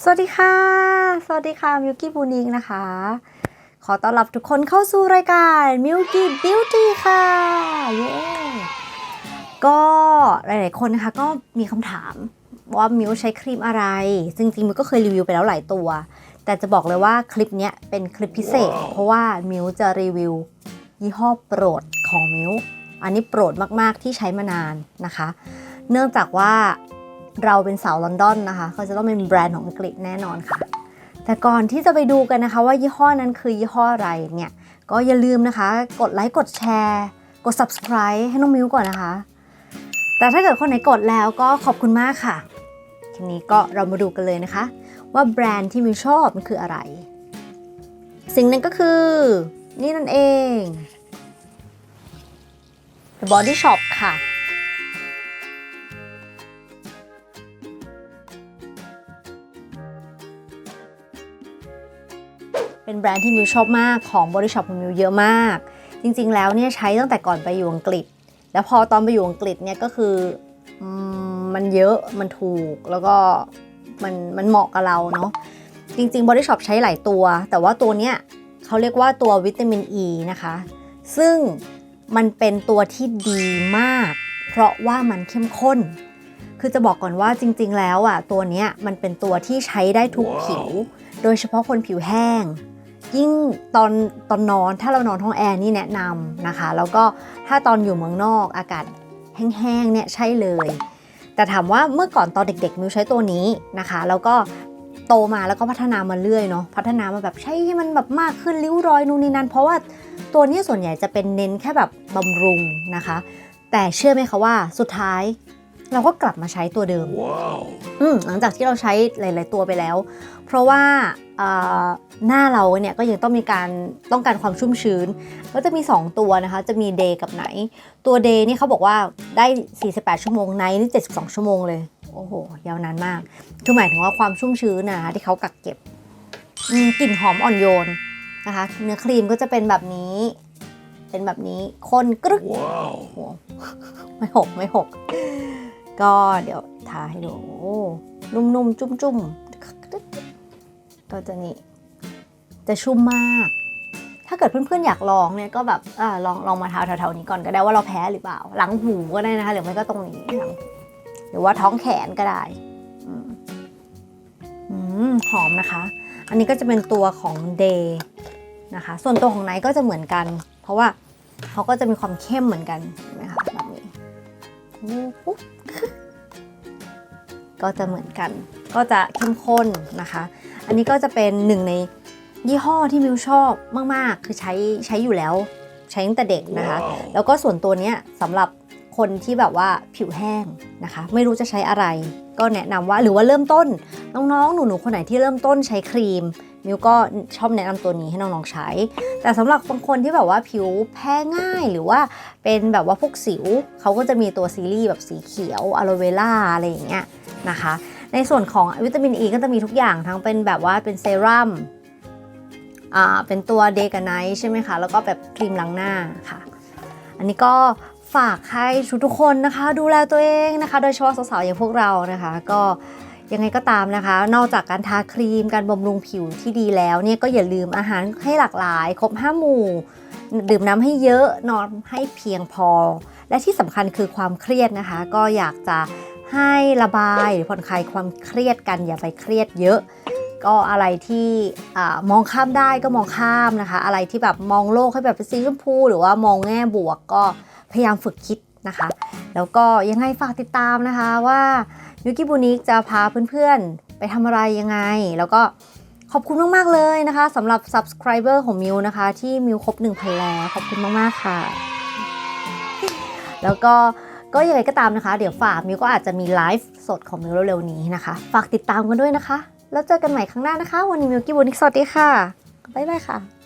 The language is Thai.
สวัสดีค่ะ สวัสดีค่ะมิวกี้บูนิงนะคะ ขอต้อนรับทุกคนเข้าสู่รายการมิวกี้บิวตี้ค่ะเย้ก็หลายๆคนนะคะก็มีคำถามว่ามิวใช้ครีมอะไร ซึ่งจริงๆมิวก็เคยรีวิวไปแล้วหลายตัว แต่จะบอกเลยว่าคลิปเนี้ยเป็นคลิปพิเศษ เพราะว่ามิวจะรีวิวยี่ห้อโปรดของมิวอันนี้โปรดมากๆที่ใช้มานานนะคะ เนื่องจากว่า เราเป็นสาวลอนดอนนะคะเขาจะต้องเป็นแบรนด์ของอังกฤษแน่นอนค่ะ แต่ก่อนที่จะไปดูกันนะคะ ว่ายี่ห้อนั้นคือยี่ห้ออะไรเนี่ยก็อย่าลืมนะคะ กดไลค์กดแชร์กด subscribe ให้น้องมิวก่อนนะคะ แต่ถ้าเกิดคนไหนกดแล้วก็ขอบคุณมากค่ะ ทีนี้ก็เรามาดูกันเลยนะคะ ว่าแบรนด์ที่มิวชอบมันคืออะไร สิ่งนั้นก็คือ นี่นั่นเอง The Body Shop ค่ะ เป็นแบรนด์ที่มิวชอบมากของบริษัทของมิวเยอะมาก จริงๆแล้วเนี่ยใช้ตั้งแต่ก่อนไปอยู่อังกฤษ แล้วพอตอนไปอยู่อังกฤษเนี่ยก็คืออมมันเยอะมันถูกแล้วก็มันมันเหมาะกับเราเนาะจริงๆบริษัทใช้หลายตัว แต่ว่าตัวเนี้ยเขาเรียกว่าตัววิตามินอ e ีนะคะ ซึ่งมันเป็นตัวที่ดีมาก เพราะว่ามันเข้มข้น คือจะบอกก่อนว่าจริง ๆ แล้วอะตัวเนี้ยมันเป็นตัวที่ใช้ได้ทุกผิว โดยเฉพาะคนผิวแห้ง ยิ่งตอนตอนนอนถ้าเรานอนห้องแอร์นี่แนะนำนะคะ แล้วก็ถ้าตอนอยู่เมืองนอกอากาศแห้งๆเนี่ยใช่เลย แต่ถามว่าเมื่อก่อนตอนเด็กๆมิวใช้ตัวนี้นะคะ แล้วก็โตมาแล้วก็พัฒนามาเรื่อยเนาะพัฒนามาแบบใช้ให้มันแบบมากขึ้นริ้วรอยนู่นนี่นั่นเพราะว่าตัวนี้ส่วนใหญ่จะเป็นเน้นแค่แบบบำรุงนะคะ แต่เชื่อไหมคะว่าสุดท้าย เราก็กลับมาใช้ตัวเดิมอืมหลังจากที่เราใช้หลาย ๆ ตัวไปแล้ว เพราะว่าเอ่อหน้าเราเนี่ยก็ยังต้องมีการต้องการความชุ่มชื้น ก็จะมี 2 ตัวนะคะ จะมี day กับไหน ตัว day นี่เขาบอกว่าได้ 48 ชั่วโมงไนนี่ 72 ชั่วโมงเลย โอ้โห ยาวนานมาก คือหมายถึงว่าความชุ่มชื้นนะที่เขากักเก็บอืมกลิ่นหอมอ่อนโยนนะคะ เนื้อครีมก็จะเป็นแบบนี้ เป็นแบบนี้ข้นกรึกโอ้โหไม่หกไม่หก ก็เดี๋ยวทาให้ดูนุ่มๆ จุ่มๆ ก็จะนี่ จะชุ่มมาก ถ้าเกิดเพื่อนๆ อยากลองเนี่ยก็แบบอลองลองมาทาแถวๆนี้ก่อนก็ได้ว่าเราแพ้หรือเปล่า หลังหูก็ได้นะคะ หรือไม่ก็ตรงนี้ หรือว่าท้องแขนก็ได้อืมหอมนะคะ อันนี้ก็จะเป็นตัวของ Day นะคะ ส่วนตัวของไนท์ก็จะเหมือนกัน เพราะว่าเขาก็จะมีความเข้มเหมือนกันเห็นไหมคะ แบบนี้ปุ๊บก็จะเหมือนกัน ก็จะเข้มข้นนะคะ อันนี้ก็จะเป็นหนึ่งในยี่ห้อที่มิวชอบมาก ๆ คือใช้ใช้อยู่แล้ว ใช้ตั้งแต่เด็กนะคะ แล้วก็ส่วนตัวเนี้ยสำหรับ คนที่แบบว่าผิวแห้งนะคะ ไม่รู้จะใช้อะไร ก็แนะนำว่าหรือว่าเริ่มต้น น้องๆ หนูๆคนไหนที่เริ่มต้นใช้ครีมมิวก็ชอบแนะนำตัวนี้ให้น้องๆใช้ แต่สำหรับบางคนที่แบบว่าผิวแพ้ง่ายหรือว่าเป็นแบบว่าพวกสิวเขาก็จะมีตัวซีรีส์แบบสีเขียวอะโลเวล่าอะไรอย่างเงี้ยนะคะ ในส่วนของวิตามินอ e ีก็จะมีทุกอย่างทั้งเป็นแบบว่าเป็นเซรั่มอ่าเป็นตัวเดย์กับไนท์ใช่ไหมคะ แล้วก็แบบครีมล้างหน้าค่ะ อันนี้ก็ ฝากให้ทุกคนนะคะ ดูแลตัวเองนะคะ โดยเฉพาะสาวๆอย่างพวกเรานะคะ ก็ยังไงก็ตามนะคะ นอกจากการทาครีมการบำรุงผิวที่ดีแล้วเนี่ยก็อย่าลืมอาหารให้หลากหลาย ครบห้าหมู่ ดื่มน้ำให้เยอะนอนให้เพียงพอ และที่สำคัญคือความเครียดนะคะ ก็อยากจะให้ระบายหรือผ่อนคลายความเครียดกัน อย่าไปเครียดเยอะ ก็อะไรที่อมองข้ามได้ก็มองข้ามนะคะ อะไรที่แบบมองโลกให้แบบเป็นสีชมพู หรือว่ามองแง่บวกก็ พยายามฝึกคิดนะคะ แล้วก็ยังไงฝากติดตามนะคะว่ายูกิบูนิกจะพาเพื่อนๆ ไปทำอะไรยังไง แล้วก็ขอบคุณมากๆเลยนะคะสำหรับ subscriber ของมิวนะคะ ที่มิวครบ 1,000 แล้ว ขอบคุณมากๆค่ะ แล้วก็ก็ยังไงก็ตามนะคะ เดี๋ยวฝากมิวก็อาจจะมีไลฟ์สดของมิวเร็วๆนี้นะคะ ฝากติดตามกันด้วยนะคะ แล้วเจอกันใหม่ครั้งหน้านะคะ วันนี้มิวกี้บูนิกสวัสดีค่ะ บ๊ายบายค่ะ